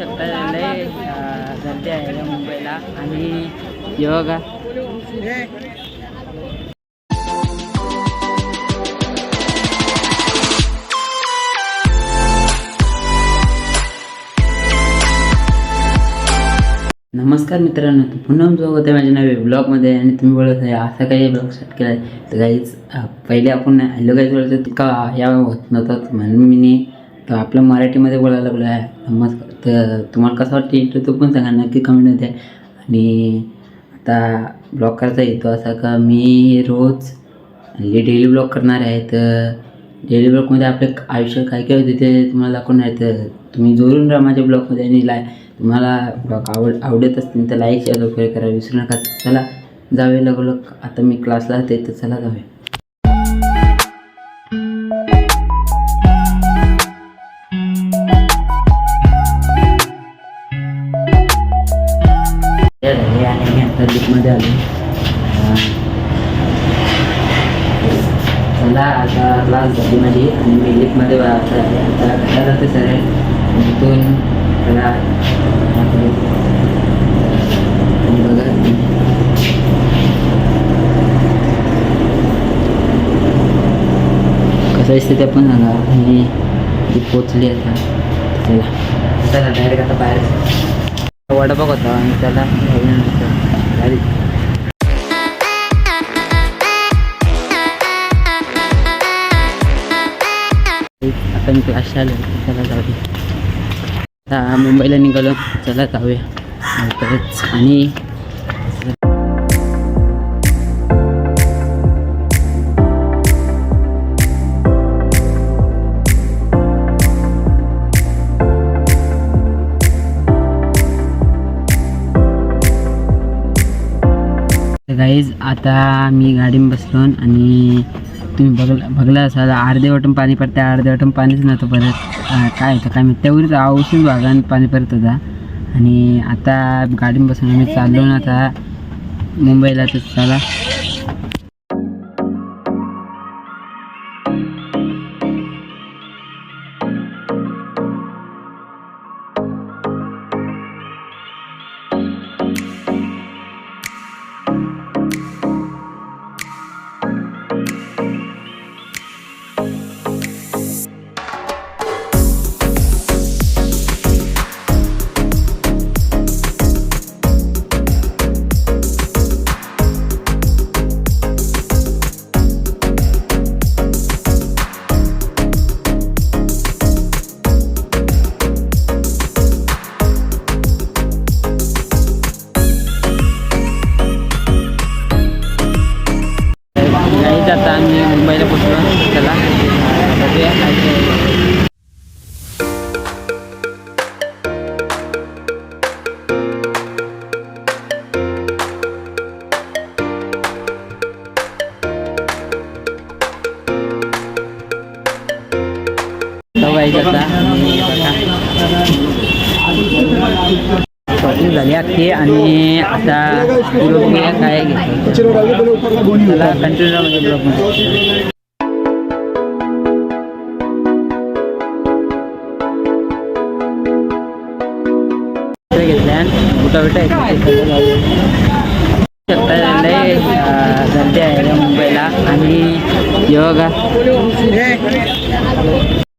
लय गर्दी आहे मुंबईला. आणि नमस्कार मित्रांनो पुन्हा स्वागत आहे माझ्या नव्या ब्लॉगमध्ये. आणि तुम्ही बोलत आहे असा काही ब्लॉग स्टार्ट केला आहे तर काहीच पहिले आपण हॅलो काहीच बोलतो का? या होत नव्हतं. म्हणून मी तर आपलं मराठीमध्ये बोलायला लागलो आहे. नमस्कार. तर तुम्हाला कसं वाटतं इंटरव्ह्यू तो पण सांगा नक्की कमेंटमध्ये आणि आता ब्लॉग करायचा येतो असा का मी रोज डेली ब्लॉग करणार आहे. तर डेली ब्लॉगमध्ये आपलं आयुष्य काय काय होते ते तुम्हाला दाखवणार आहे. तर तुम्ही जोरून राहा माझ्या ब्लॉगमध्ये आणि लाय तुम्हाला ब्लॉग आवड आवडत असतील तर लाईक शेअर वगैरे करा. विसरू नका. चला जावे लागलो. आता मी क्लासला जाते तर चला जाऊया. आणि लिफ्टमध्ये आलो. चला आता क्लास झाली माझी आणि मी लिफ्टमध्ये आता आता घरा जाते सर तिथून त्याला बघा. कसं असते ते पण सांगा. मी ती पोचली आता. चला. चला डायरेक्ट आता बाहेर. वडापाव होता आणि त्याला घेऊन नंतर गाडी आता मी क्लासला आलो चला जाऊया आता मुंबईला निघालो चला जाऊया गाईज आता मी गाडीमध्ये बसलो आणि तुम्ही बघला बघला असाल अर्धे वाटून पाणी पडते अर्धे वाटून पाणीच नव्हतं परत काय होतं काय मी तेवढीच औषध भागान पाणी परत होता. आणि आता गाडीमध्ये बसून आम्ही चाललो ना आता मुंबईला तर चला. गाईज आता आम्ही मुंबईला पोचलो चला बघूया काय काय आहे. आणि आता पुढं काय? घेतो कंटिन्यू म्हणजे ब्लॉगमध्ये घेतल्या सध्या शकता लय गर्दी आहे मुंबईला. आणि योगा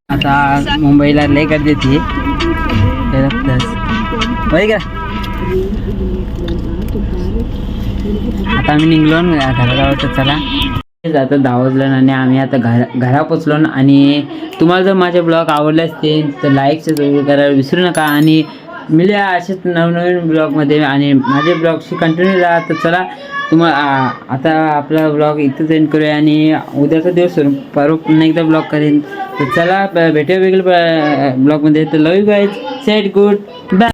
आता मुंबईला लय गर्दी ती होय का आता आम्ही निघलो ना घराजवळ चला. आता दहा वाजलं आणि आम्ही आता घर घरा पोचलो ना. आणि तुम्हाला जर माझे ब्लॉग आवडले असतील तर लाईक सबस्क्राईब करायला विसरू नका. आणि मिळूया असेच नवनवीन ब्लॉगमध्ये आणि माझे ब्लॉगशी कंटिन्यू राहा. तर चला तुम्हाला आता आपला ब्लॉग इथंच एंड करूया आणि उद्याचा दिवस सोडून परवा पुन्हा एकदा ब्लॉग करेन. तर चला भेटूया वेगळ्या ब्लॉगमध्ये तर love you guys set good bye